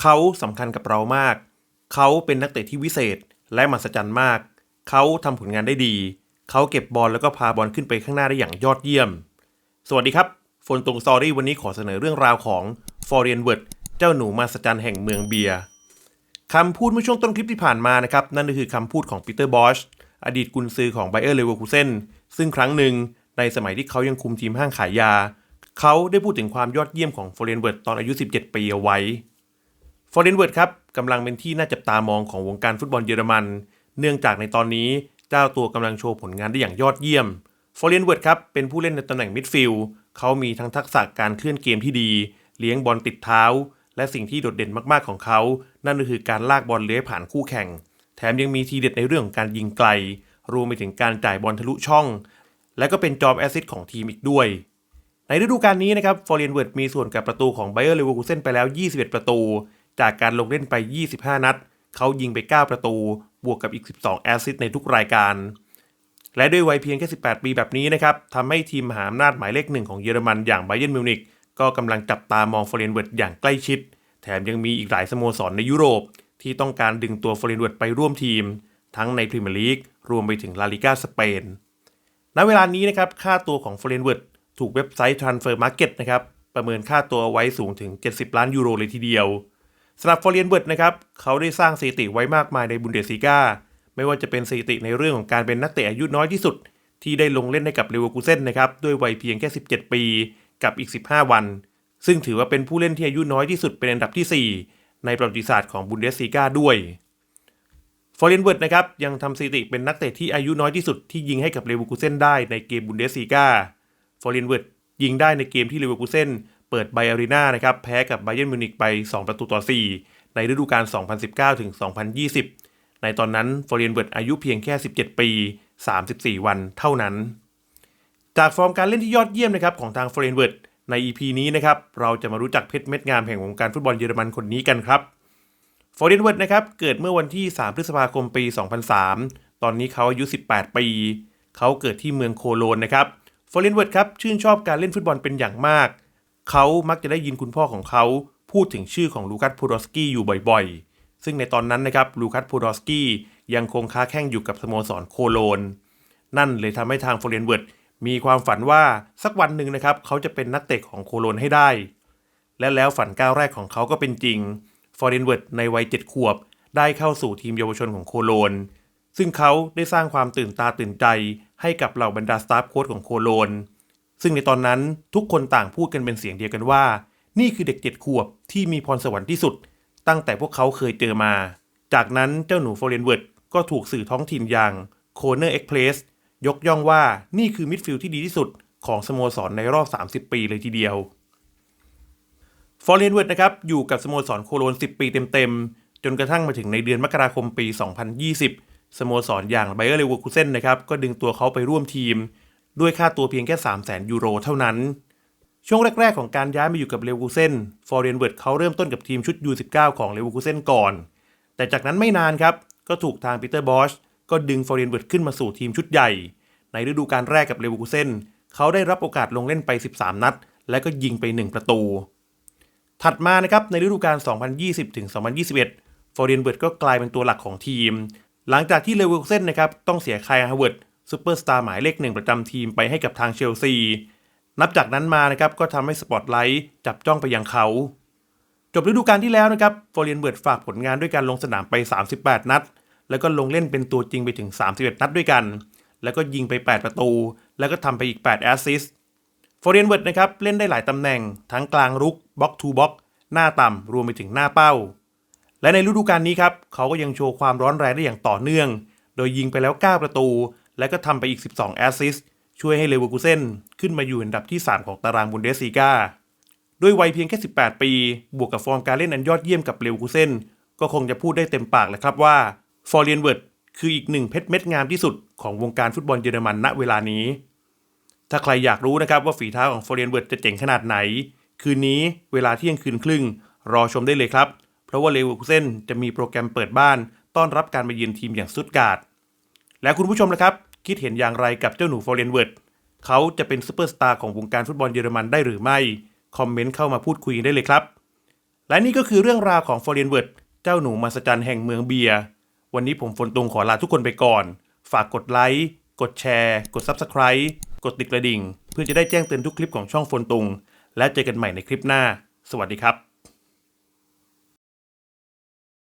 เขาสำคัญกับเรามาก เขาเป็นนักเตะที่วิเศษและมหัศจรรย์มาก เขาทำผลงานได้ดี เขาเก็บบอลแล้วก็พาบอลขึ้นไปข้างหน้าได้อย่างยอดเยี่ยม สวัสดีครับฝนตรงสตอรี่วันนี้ขอเสนอเรื่องราวของฟอร์เรียนเวิร์ดเจ้าหนูมหัศจรรย์แห่งเมืองเบียร์คำพูดเมื่อช่วงต้นคลิปที่ผ่านมานะครับ นั่นก็คือคำพูดของปีเตอร์บอชอดีตกุนซือของไบเออร์เลเวอร์คูเซนซึ่งครั้งหนึ่งในสมัยที่เขายังคุมทีมห้างขายยา เขาได้พูดถึงความยอดเยี่ยมของฟอร์เรียนเวิร์ดตอนอายุ 17 ปีเอาไว้ ฟอร์เรนเวิร์ดครับกำลังเป็นที่น่าจับตามองของวงการฟุตบอลเยอรมัน เนื่องจากในตอนนี้เจ้าตัวกำลังโชว์ผลงานได้อย่างยอดเยี่ยมฟอร์เรนเวิร์ดครับเป็นผู้เล่นในตำแหน่งมิดฟิลด์เขามีทั้งทักษะการเคลื่อนเกมที่ดี เลี้ยงบอลติดเท้า และสิ่งที่โดดเด่นมากๆของเขา นั่นก็คือการลากบอลเลื้อยผ่านคู่แข่ง แถมยังมีทีเด็ดในเรื่องของการยิงไกล รวมไปถึงการจ่ายบอลทะลุช่อง และก็เป็นจอมแอสซิสต์ของทีมอีกด้วยในฤดูกาลนี้นะครับฟอร์เรนเวิร์ดมีส่วนกับประตูของไบเออร์เลเวอร์คูเซนไปแล้ว 21 ประตู จากการลงเล่นไป 25 นัด เขายิงไป 9 ประตู บวกกับอีก 12 แอสซิสต์ในทุกรายการ และด้วยวัยเพียงแค่ 18 ปีแบบนี้นะครับทำให้ทีมมหาอำนาจหมายเลขหนึ่งของเยอรมันอย่างไบเ e นมิวนิกก็กำลังจับตามองฟอร์เรนเวิร์ดอย่างใกล้ชิด แถมยังมีอีกหลายสโมสรในยุโรป ที่ต้องการดึงตัวฟอร์เรนเวิร์ดไปร่วมทีม ทั้งในพรีเมียร์ลีกรวมไปถึงลาลิกาสเปน ณ เวลานี้นะครับค่าตัวของฟอร์เรนเวิร์ดถูกเว็บไซต์ Transfer Market นะครับประเมินค่าตัวไว้สูงถึง 70 ล้านยูโรเลยทีเดียว สำหรับฟอร์เรนเวิร์ดนะครับเขาได้สร้างสถิติไว้มากมายในบุนเดสซีกาไม่ว่าจะเป็นสถิติในเรื่องของการเป็นนักเตะอายุน้อยที่สุด ที่ได้ลงเล่นให้กับเลเวอร์คูเซนนะครับด้วยวัยเพียงแค่ 17 ปีกับอีก 15 วัน ซึ่งถือว่าเป็นผู้เล่นที่อายุน้อยที่สุดเป็นอันดับที่ 4 ในประวัติศาสตร์ของบุนเดสซีกาด้วยฟอร์เรนเวิร์ดนะครับยังทำสถิติเป็นนักเตะที่อายุน้อยที่สุดที่ยิงให้กับเลเวอร์คูเซนได้ในเกมบุนเดสซีกาฟอร์เรนเวิร์ดยิงได้ในเกมที่เลเวอร์คูเซน เปิดไบอารีนานะครับแพ้กับไบเยนมิวนิกไป 2 ประตูต่อ 4 ในฤดูกาล 2019 ถึง 2020 ในตอนนั้นฟอร์เรนเวิร์ดอายุเพียงแค่ 17 ปี 34 วันเท่านั้น จากฟอร์มการเล่นที่ยอดเยี่ยมนะครับของทางฟอร์เรนเวิร์ดใน EP นี้นะครับเราจะมารู้จักเพชรเม็ดงามแห่งวงการฟุตบอลเยอรมันคนนี้กันครับฟอร์เรนเวิร์ดนะครับเกิดเมื่อวันที่ 3 พฤษภาคมปี 2003 ตอนนี้เขาอายุ 18 ปี เขาเกิดที่เมืองโคโลนนะครับฟอร์เรนเวิร์ดครับชื่นชอบการเล่นฟุตบอลเป็นอย่างมาก เขามักจะได้ยินคุณพ่อของเขาพูดถึงชื่อของลูคัสพูดอสกี้อยู่บ่อยๆ ซึ่งในตอนนั้นนะครับลูคัสพูดอสกี้ยังคงค้าแข่งอยู่กับสโมสรโคโลน นั่นเลยทำให้ทางฟอร์เรนเวิร์ดมีความฝันว่าสักวันหนึ่งนะครับเขาจะเป็นนักเตะของโคโลนให้ได้ และแล้วฝันก้าวแรกของเขาก็เป็นจริงฟอร์เรนเวิร์ดในวัยเจ็ดขวบ ได้เข้าสู่ทีมเยาวชนของโคโลน ซึ่งเขาได้สร้างความตื่นตาตื่นใจให้กับเหล่าบรรดาสตาฟโค้ชของโคโลน ซึ่งในตอนนั้นทุกคนต่างพูดกันเป็นเสียงเดียวกันว่า นี่คือเด็กเจ็ดขวบที่มีพรสวรรค์ที่สุด ตั้งแต่พวกเขาเคยเจอมา จากนั้นเจ้าหนูฟอร์เรนเวิร์ดก็ถูกสื่อท้องถิ่นอย่างโคเนอร์เอ็กเพลสยกย่องว่านี่คือมิดฟิลด์ที่ดีที่สุดของสโมสรในรอบ 30 ปีเลยทีเดียว ฟอร์เรนเวิร์ดนะครับอยู่กับสโมสรโคโลน 10 ปีเต็มๆ จนกระทั่งมาถึงในเดือนมกราคมปี 2020 สโมสรอย่างไบเออร์เลเวอร์คูเซนนะครับก็ดึงตัวเขาไปร่วมทีม ด้วยค่าตัวเพียงแค่ 3 0 0 0 0 0 ยูโรเท่านั้น ช่วงแรก ๆ ของการย้ายมาอยู่กับเลเวอร์คูเซนฟอร์เรนเวิร์ดเขาเริ่มต้นกับทีมชุด U19 ของเลเวอร์คูเซนก่อน แต่จากนั้นไม่นานครับ ก็ถูกทางปีเตอร์บอชก็ดึงฟอร์เรนเวิร์ดขึ้นมาสู่ทีมชุดใหญ่ ในฤดูกาลแรกกับเลเวอร์คูเซนเขาได้รับโอกาสลงเล่นไป 13 นัด และก็ยิงไป 1 ประตู ถัดมานะครับในฤดูกาล 2020ถึง2021 ฟอร์เรนเวิร์ดก็กลายเป็นตัวหลักของทีม หลังจากที่เลเวอร์คูเซนนะครับต้องเสียคายฮาวเวิร์ด ซูเปอร์สตาร์หมายเลขหนึ่งประจำทีมไปให้กับทางเชลซี นับจากนั้นมานะครับก็ทำให้สปอตไลท์จับจ้องไปยังเขา จบฤดูกาลที่แล้วนะครับฟอร์เรนเวิร์ดฝากผลงานด้วยการลงสนามไป 38 นัด แล้วก็ลงเล่นเป็นตัวจริงไปถึง 31 นัดด้วยกัน แล้วก็ยิงไป 8 ประตู แล้วก็ทำไปอีก 8 แอสซิสต์ฟอร์เรนเวิร์ดนะครับเล่นได้หลายตำแหน่ง ทั้งกลางรุกบล็อกทูบ็อกหน้าต่ำรวมไปถึงหน้าเป้า และในฤดูกาลนี้ครับเขาก็ยังโชว์ความร้อนแรงได้อย่างต่อเนื่อง โดยยิงไปแล้ว 9 ประตู และก็ทำไปอีก 12 แอสซิสช่วยให้เลเวอร์คูเซนขึ้นมาอยู่อันดับที่ 3 ของตารางบุนเดสซีกาด้วยวัยเพียงแค่ 18 ปี บวกกับฟอร์มการเล่นอันยอดเยี่ยมกับเลเวอร์คูเซนก็คงจะพูดได้เต็มปากแหละครับว่าฟอร์เรียนเวิร์ดคืออีกหนึ่งเพชรเม็ดงามที่สุดของวงการฟุตบอลเยอรมันณเวลานี้ ถ้าใครอยากรู้นะครับว่าฝีเท้าของฟอร์เรียนเวิร์ดจะเจ๋งขนาดไหน คืนนี้เวลาเที่ยงคืนครึ่ง รอชมได้เลยครับ เพราะว่าเลเวอร์คูเซนจะมีโปรแกรมเปิดบ้าน ต้อนรับการมาเยือนทีมอย่างสตุตกาดและคุณผู้ชมนะครับ คิดเห็นอย่างไรกับเจ้าหนูฟอร์เรนเวิร์ดเขาจะเป็นซูเปอร์สตาร์ของวงการฟุตบอลเยอรมันได้หรือไม่ คอมเมนต์เข้ามาพูดคุยได้เลยครับ และนี่ก็คือเรื่องราวของฟอร์เรนเวิร์ดเจ้าหนูมหัศจรรย์แห่งเมืองเบียร์วันนี้ผมฝนตุงขอลาทุกคนไปก่อน ฝากกดไลค์ กดแชร์ กด Subscribe กดติดกระดิ่ง เพื่อจะได้แจ้งเตือนทุกคลิปของช่องฝนตุงและเจอกันใหม่ในคลิปหน้า สวัสดีครับ